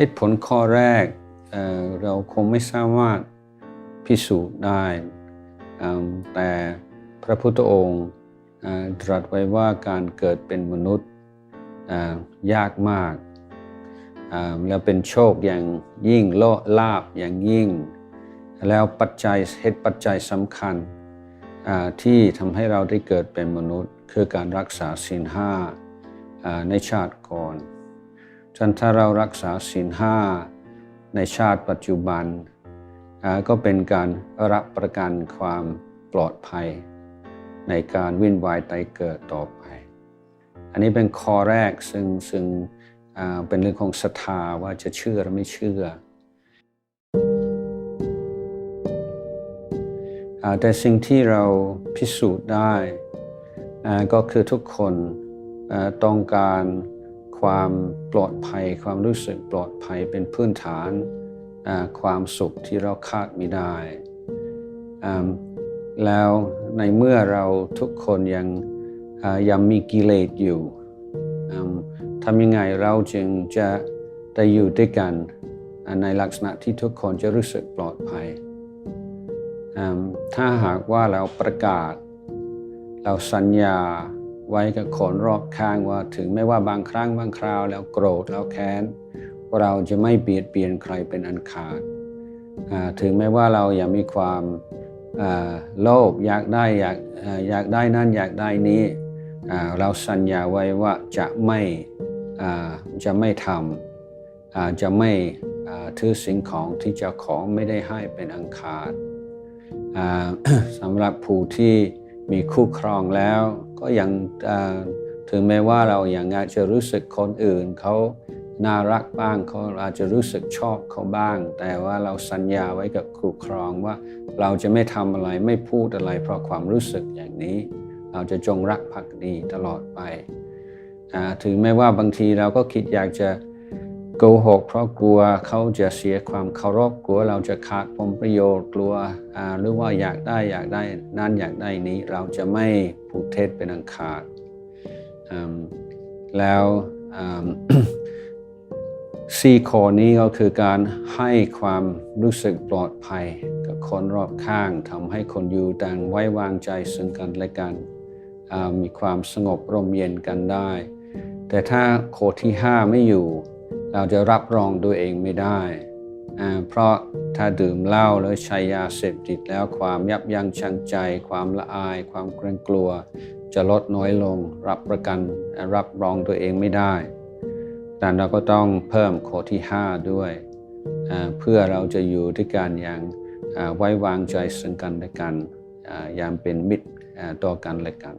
เหตุผลข้อแรกเเราคงไม่สามารถพิสูจน์ได้ แต่พระพุทธองค์ตรัสไว้ว่าการเกิดเป็นมนุษย์ยากมากอ่าแล้วเป็นโชคอย่างยิ่งโลลาบอย่างยิ่ง แล้วปัจจัยเหตุปัจจัยสำคัญที่ทำให้เราได้เกิดเป็นมนุษย์ คือการรักษาศีลห้าอ่าในชาติก่อน ฉะนันถ้าเรารักษาศีลห้าในชาติปัจจุบัน ก็เป็นการรับประกันความปลอดภัย ในการวิ่นวายไตเกิดต่อไป อันนี้เป็นข้อแรกซึ่งซึ่งเป็นเรื่องของศรัทธาว่าจะเชื่อหรือไม่เชื่อแต่สิ่งที่เราพิสูจน์ได้ก็คือทุกคนต้องการ ความปลอดภัย ความรู้สึกปลอดภัยเป็นพื้นฐานความสุขที่เราคาดไม่ได้ แล้วในเมื่อเราทุกคนยังยังมีกิเลสอยู่ทำยังไงเราจึงจะได้อยู่ด้วยกันในลักษณะที่ทุกคนจะรู้สึกปลอดภัย ถ้าหากว่าเราประกาศ เราสัญญา ไว้กับคนรอบข้างว่าถึงไม่ว่าบางครั้งบางคราวแล้วโกรธแล้วแค้น เราจะไม่เบียดเบียนใครเป็นอันขาด ถึงแม้ว่าเราอยากมีความโลภอยากได้อยากอยากได้นั่นอยากได้นี้ เราสัญญาไว้ว่าจะไม่จะไม่ทำจะไม่อ่าถือสิ่งของที่เจ้าของไม่ได้ให้เป็นอันขาดสำหรับผู้ที่มีคู่ครองแล้ว ก็ยังอ่าถึงแม้ว่าเราอย่างอาจจะรู้สึกคนอื่นเขาน่ารักบ้างเขาอาจจะรู้สึกชอบเขาบ้าง แต่ว่าเราสัญญาไว้กับครูครองว่าเราจะไม่ทำอะไรไม่พูดอะไร เพราะความรู้สึกอย่างนี้ เราจะจงรักภักดีตลอดไปถึงแม้ว่าบางทีเราก็คิดอยากจะ โกหกเพราะกลัวเขาจะเสียความเคารพกลัวเราจะขาดผลประโยชน์กลัวหรือว่าอยากได้อยากได้นั่นอยากได้นี้เราจะไม่พูดเท็จเป็นอันขาดแล้วสี่ข้อนี้ก็คือการให้ความรู้สึกปลอดภัยกับคนรอบข้างทำให้คนอยู่ดังไว้วางใจซึ่งกันและกันมีความสงบร่มเย็นกันได้ แต่ถ้าโคที่ห้าไม่อยู่ เราจะรับรองตัวเองไม่ได้ เพราะถ้าดื่มเหล้าหรือใช้ยาเสพติดแล้วความยับยั้งชั่งใจ ความละอาย ความเกรงกลัว จะลดน้อยลง รับประกันรับรองตัวเองไม่ได้แต่เราก็ต้องเพิ่มโคที่ 5 ด้วย เพื่อเราจะอยู่ด้วยกันอย่างไว้วางใจซึ่งกันและกันอย่างเป็นมิตรต่อกันและกัน